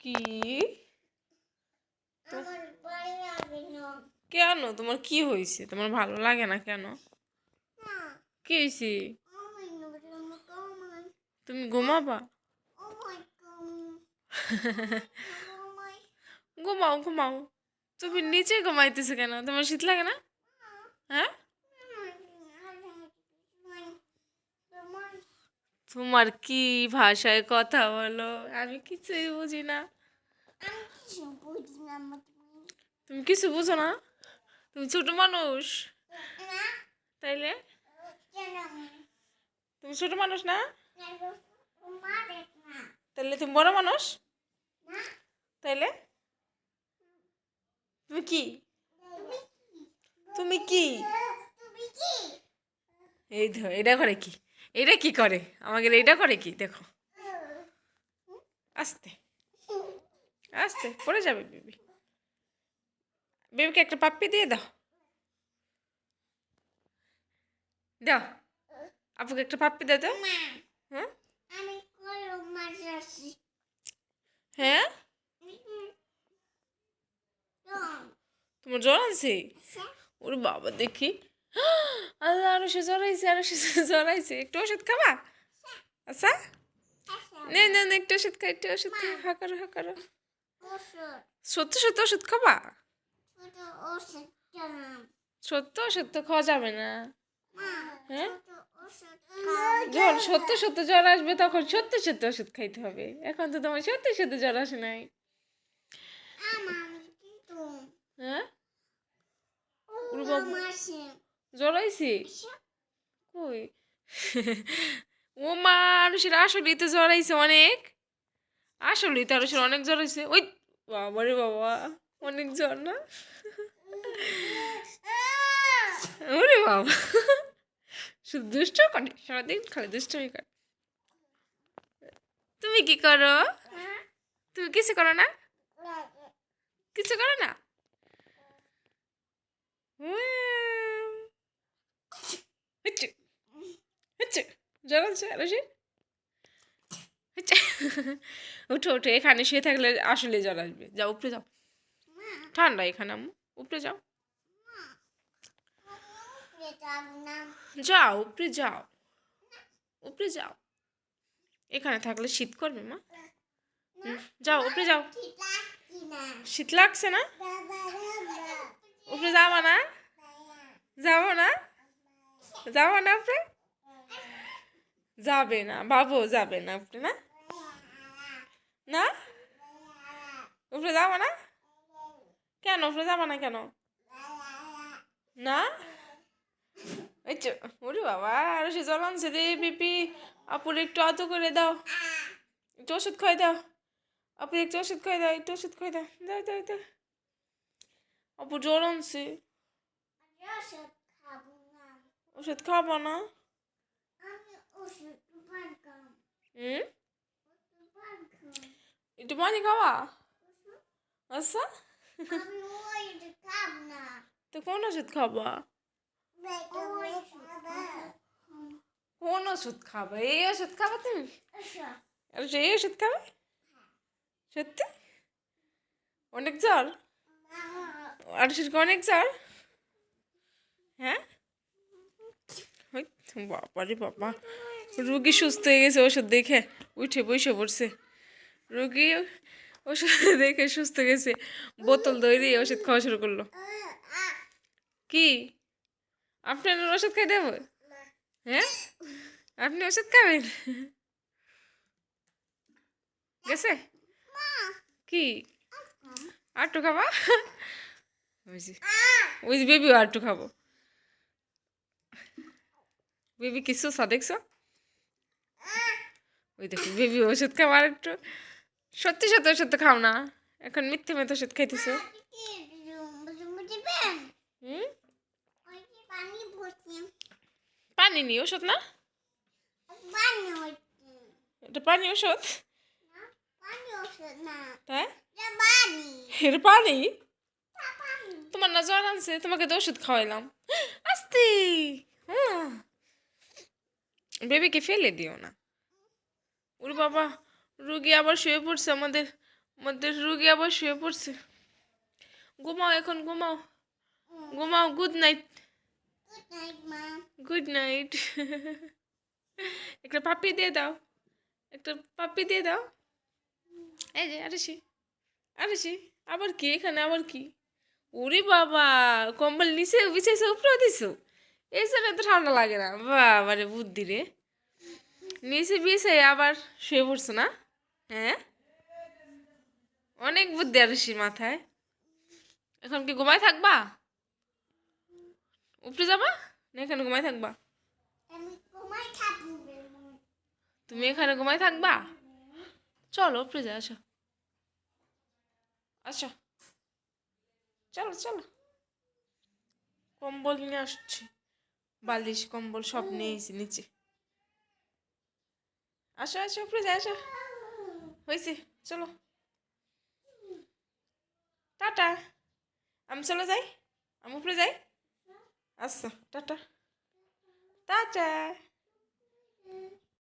কি? কেন? তোমার কি হয়েছে? তোমার ভালো লাগে না কেন? কি হয়েছে? তুমি ঘুমাবা? ঘুমাও ঘুমাও। তুমি নিচে ঘুমাইতেছো কেন? তোমার শীত লাগে না। হ্যাঁ? তোমার কি ভাষায় কথা বলো? আমি কিছুই বুঝি না। তুমি? কিছু বুঝো না? তুমি ছোট মানুষ। তাইলে? তুমি ছোট মানুষ না? তাহলে তুমি বড় মানুষ? তাইলে? তুমি কি? তুমি কি? তুমি কি? তুমি কি? এই ধর এটা করে কি? এটা কি করে? আমাকে এইটা করে কি? দেখো। আস্তে। আস্তে পড়ে যাবে বেবি। বেবিকে একটা পাপ্পি দিয়ে দাও। দাও। আপুকে একটা পাপ্পি দাও। তো হ্যাঁ? হ্যাঁ? তোমার জ্বর আছে ওর বাবা দেখি। আরও সে জ্বরাইছে আরও সে জ্বরাইছে একটু ওষুধ খাবা? আচ্ছা? নে না না একটু ওষুধ খা একটু ওষুধ খা হা করো হা করো। সত্য সত্য ওষুধ খাবা? সত্য সত্য খাওয়া যাবে না। হ্যাঁ? জ্বর সত্য সত্য জ্বর আসবে তখন সত্য সত্য ওষুধ খাইতে হবে। এখন তো তোমার সত্য সত্য জ্বর আসে নাই। হ্যাঁ? জ্বর আইছে কই? ও মা আরুষের আসলেই তো জ্বর আইছে অনেক। আসলেই তো আরুষের অনেক জ্বর আইছে ওই বাবা রে বাবা, অনেক জ্বর না? ওরে বাবা। শুধু দুষ্ট করে, সারাদিন খালি দুষ্টমি করে। তুমি কি করো? তুমি কিছু করো না? কিছু করো না? আরুষের হচ্ছে উঠো উঠো, এখানে শুয়ে থাকলে আসলে জ্বর আসবে। যাও, উপরে যাও। ঠান্ডা এখানে, আম্মু। উপরে যাও। যাও, উপরে যাও। উপরে যাও। এখানে থাকলে শীত করবে, মা। যাও, উপরে যাও। শীত লাগছে না? উপরে যাব না? যাব না? যাব না, উপরে? যাবে না বাবু যাবে না উপরে না? না? উপরে যাব না? কেন উপরে যাব না কেন? না? এই ওরে বাবা আর সে জল আনছে রে পিপি আপুর একটু আতো করে দাও। একটু ওষুধ খাই দাও। আপু একটু ওষুধ খাই দাও একটু ওষুধ খাই দাও। দাও দাও দাও। আপু জ্বর আনছে ওষুধ খাব না? হুম একটু পানি খাওয়া আচ্ছা তো কোন ওষুধ খাবা কোন ওষুধ খাবা এই ওষুধ খাবা তুমি এই ওষুধ খাবে সত্যি অনেক জ্বর আর সেটা অনেক জ্বর হ্যাঁ বাবা রে বাবা রুগী সুস্থ হয়ে গেছে, ওষুধ দেখে উঠে বসে পড়ছে। রুগী ওষুধ দেখে সুস্থ হয়ে গেছে, বোতল দই ওষুধ খাওয়া শুরু করল। কি? আপনার ওষুধ খাই দেবো হ্যাঁ? আপনি ওষুধ খাবেন? গেছে? কি? আটটু খাবা? বুঝি ওই বেবিও আটটু খাব। বেবি কিছু সা দেখছ? ওই দেখো, বেবি ওষুধ খাব আর একটু। সত্যি সত্যি ওষুধ তো খাও না। এখন মিথ্যে মিথ্যে ওষুধ খাইতেছো। পানি নি ওষুধ না? এটা পানি ওষুধ? তাই এটা পানি? তোমার না জ্বর আনছে, তোমাকে তো ওষুধ খাওয়াইলাম। আস্তে! হুম বেবিকে ফেলে দিও না। ওর বাবা রুগী আবার শুয়ে পড়ছে আমাদের মধ্যে রুগী আবার শুয়ে পড়ছে। ঘুমাও এখন ঘুমাও। ঘুমাও good night good night good night একটা পাপ্পি দিয়ে দাও। একটা পাপ্পি দিয়ে দাও। এই যে আরেসি আরেসি আবার কি এখানে আবার কি? ওরে বাবা কম্বল নিচে বিছাইছে উপরেও দিছো। এই জন্য তো ঠান্ডা লাগে না। বাবা রে বুদ্ধি রে। নিচে বিছাই আবার শুয়ে পড়ছো না? হ্যাঁ? অনেক বুদ্ধি আরেসি মাথায়। এখন কি ঘুমায় থাকবা? উপরে যাবা? না এখানে ঘুমায় থাকবা? আমি ঘুমাই থাকব তুমি এখানে ঘুমায় থাকবা? চলো উপরে যা আসো। আসো। চলো চলো। কম্বল নিয়ে আসছি। বালিশ কম্বল সব নিয়েছি নিচে। আসো আসো, উপরে যা আসো। হয়েছে, চলো। টাটা। আমি চলো যাই? আমি উপরে যাই? আচ্ছা টাটা। টাটা।